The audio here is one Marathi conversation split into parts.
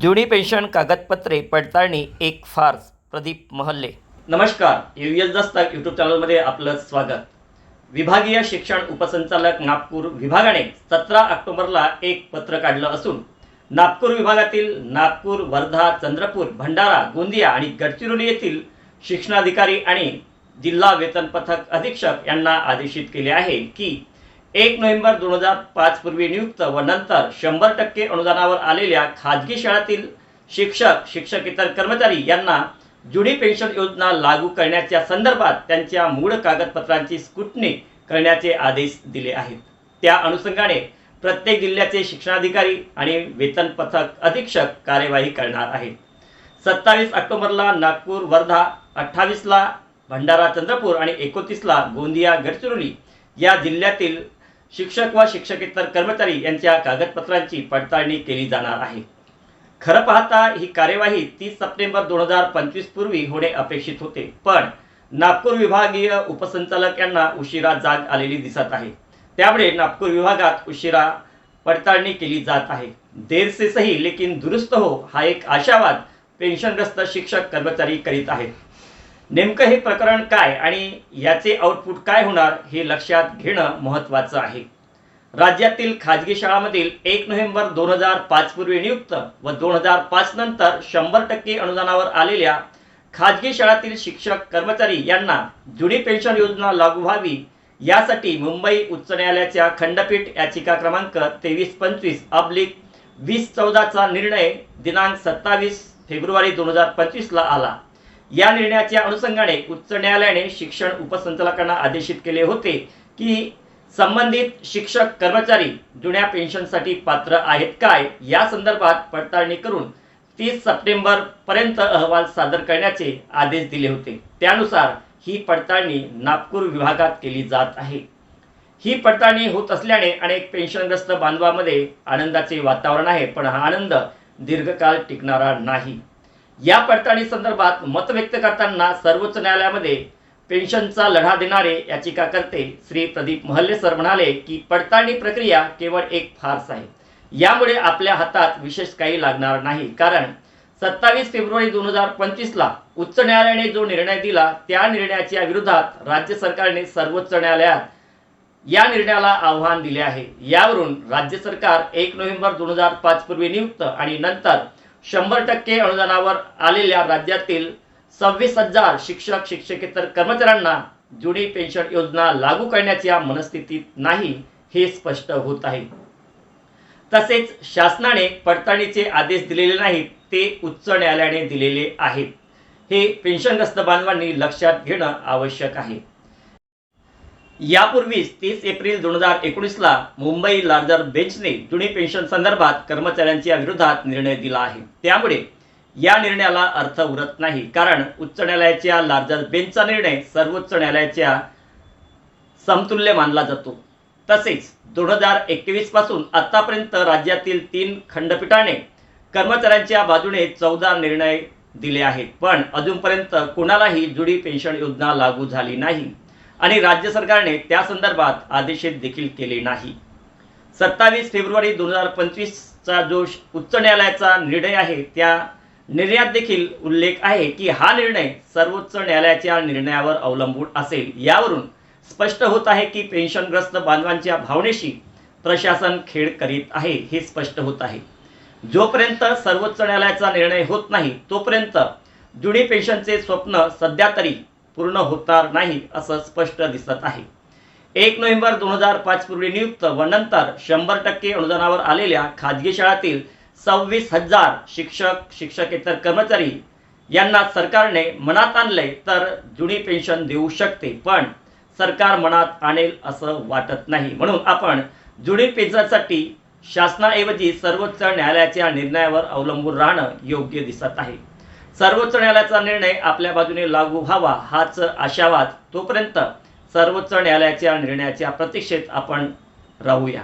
जुनी पेन्शन कागदपत्रे पडताळणी एक फार्स प्रदीप महल्ले. नमस्कार यू एस दस्तक यूट्यूब चॅनलमध्ये आपलं स्वागत. विभागीय शिक्षण उपसंचालक नागपूर विभागाने सतरा ऑक्टोबरला एक पत्र काढलं असून नागपूर विभागातील नागपूर वर्धा चंद्रपूर भंडारा गोंदिया आणि गडचिरोली येथील शिक्षणाधिकारी आणि जिल्हा वेतन पथक अधीक्षक यांना आदेशित केले आहे की एक नोव्हेंबर दोन हजार पाच पूर्वी नियुक्त व नंतर शंभर टक्के अनुदानावर आलेल्या खाजगी शाळातील शिक्षक शिक्षक इतर कर्मचारी यांना जुनी पेन्शन योजना लागू करण्याच्या संदर्भात त्यांच्या मूळ कागदपत्रांची स्कुटणी करण्याचे आदेश दिले आहेत. त्या अनुषंगाने प्रत्येक जिल्ह्याचे शिक्षणाधिकारी आणि वेतन पथक अधीक्षक कार्यवाही करणार आहेत. सत्तावीस ऑक्टोबरला नागपूर वर्धा अठ्ठावीसला भंडारा चंद्रपूर आणि एकोणतीसला गोंदिया गडचिरोली या जिल्ह्यातील शिक्षक व शिक्षकेतर कर्मचारी यांच्या कागदपत्रांची पडताळणी केली जाणार आहे. खरं पाहता ही कार्यवाही तीस सप्टेंबर दोन हजार पंचवीस पूर्वी होणे अपेक्षित होते. पण नागपूर विभागीय उपसंचालक यांना उशिरा जाग आलेली दिसत आहे. त्यामुळे नागपूर विभागात उशिरा पडताळणी केली जात आहे. देर से सही लेकिन दुरुस्त हो हा एक आशावाद पेन्शनग्रस्त शिक्षक कर्मचारी करीत आहेत. नेमकं हे प्रकरण काय आणि याचे आउटपुट काय होणार हे लक्षात घेणं महत्त्वाचं आहे. राज्यातील खाजगी शाळांमधील एक नोव्हेंबर दोन हजार पाच पूर्वी नियुक्त व दोन हजार पाच नंतर शंभर टक्के अनुदानावर आलेल्या खाजगी शाळातील शिक्षक कर्मचारी यांना जुनी पेन्शन योजना लागू व्हावी यासाठी मुंबई उच्च न्यायालयाच्या खंडपीठ याचिका क्रमांक तेवीस पंचवीस अब्लिक वीस चौदाचा निर्णय दिनांक सत्तावीस फेब्रुवारी दोन हजार पंचवीसला आला. या निर्णयाच्या अनुषंगाने उच्च न्यायालयाने शिक्षण उपसंचालकांना आदेशित केले होते की संबंधित शिक्षक कर्मचारी जुन्या पेन्शनसाठी पात्र आहेत काय? या संदर्भात पडताळणी करून तीस सप्टेंबर पर्यंत अहवाल सादर करण्याचे आदेश दिले होते. त्यानुसार ही पडताळणी नागपूर विभागात केली जात आहे. ही पडताळणी होत असल्याने अनेक पेन्शनग्रस्त बांधवामध्ये आनंदाचे वातावरण आहे पण हा आनंद दीर्घकाळ टिकणारा नाही. या पडताळणी संदर्भात मत व्यक्त करताना सर्वोच्च न्यायालयामध्ये पेन्शनचा लढा देणारे याचिकाकर्ते श्री प्रदीप महल्ले सर म्हणाले की पडताळणी प्रक्रिया केवळ एक फार्स आहे. यामुळे आपल्या हातात विशेष काही लागणार नाही. कारण सत्तावीस फेब्रुवारी दोन हजार पंचवीसला उच्च न्यायालयाने जो निर्णय दिला त्या निर्णयाच्या विरोधात राज्य सरकारने सर्वोच्च न्यायालयात या निर्णयाला आव्हान दिले आहे. यावरून राज्य सरकार एक नोव्हेंबर दोन हजार पाच पूर्वी नियुक्त आणि नंतर शंभर टक्के अनुदानावर आलेल्या राज्यातील सव्वीस हजार शिक्षक शिक्षकेतर कर्मचाऱ्यांना जुनी पेन्शन योजना लागू करण्याच्या मनस्थितीत नाही हे स्पष्ट होत आहे. तसेच शासनाने पडताळणीचे आदेश दिलेले नाहीत ते उच्च न्यायालयाने दिलेले आहेत. हे पेन्शनग्रस्त बांधवांनी लक्षात घेणं आवश्यक आहे. यापूर्वीच तीस एप्रिल दोन हजार एकोणीसला मुंबई लार्जर बेंचने जुनी पेन्शन संदर्भात कर्मचाऱ्यांच्या विरोधात निर्णय दिला आहे. त्यामुळे या निर्णयाला अर्थ उरत नाही. कारण उच्च न्यायालयाच्या लार्जर बेंचचा निर्णय सर्वोच्च न्यायालयाच्या समतुल्य मानला जातो. तसेच दोन हजार एकवीसपासून आतापर्यंत राज्यातील तीन खंडपीठाने कर्मचाऱ्यांच्या बाजूने चौदा निर्णय दिले आहेत. पण अजूनपर्यंत कोणालाही जुडी पेन्शन योजना लागू झाली नाही. आणि राज्य सरकारने त्या संदर्भात आदेशित देखील केले नाही. सत्तावीस फेब्रुवारी दोन हजार पंचवीसचा जो उच्च न्यायालयाचा निर्णय आहे त्या निर्णयात देखील उल्लेख आहे की हा निर्णय सर्वोच्च न्यायालयाच्या निर्णयावर अवलंबून असेल. यावरून स्पष्ट होत आहे की पेन्शनग्रस्त बांधवांच्या भावनेशी प्रशासन खेळ करीत आहे हे स्पष्ट होत आहे. जोपर्यंत सर्वोच्च न्यायालयाचा निर्णय होत नाही तोपर्यंत जुनी पेन्शनचे स्वप्न सध्या तरी पूर्ण होणार नाही असं स्पष्ट दिसत आहे. एक नोव्हेंबर दोन हजार पाच पूर्वी नियुक्त व नंतर शंभर टक्के अनुदानावर आलेल्या खाजगी शाळातील सव्वीस हजार शिक्षक शिक्षकेतर कर्मचारी यांना सरकारने मनात आणले तर जुनी पेन्शन देऊ शकते पण सरकार मनात आणेल असं वाटत नाही. म्हणून आपण जुनी पेन्शनसाठी शासनाऐवजी सर्वोच्च न्यायालयाच्या निर्णयावर अवलंबून राहणं योग्य दिसत आहे. सर्वोच्च न्यायालयाचा निर्णय आपल्या बाजूने लागू व्हावा हाच आशावाद तोपर्यंत सर्वोच्च न्यायालयाच्या निर्णयाच्या प्रतीक्षेत आपण राहूया.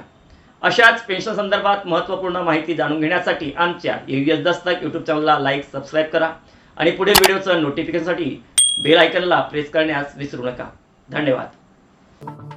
अशाच पेन्शन संदर्भात महत्त्वपूर्ण माहिती जाणून घेण्यासाठी आमच्या यू एस दस्तक यूट्यूब चॅनलला लाईक सबस्क्राईब करा आणि पुढील व्हिडिओचं नोटिफिकेशनसाठी बेल आयकनला प्रेस करण्यास विसरू नका. धन्यवाद.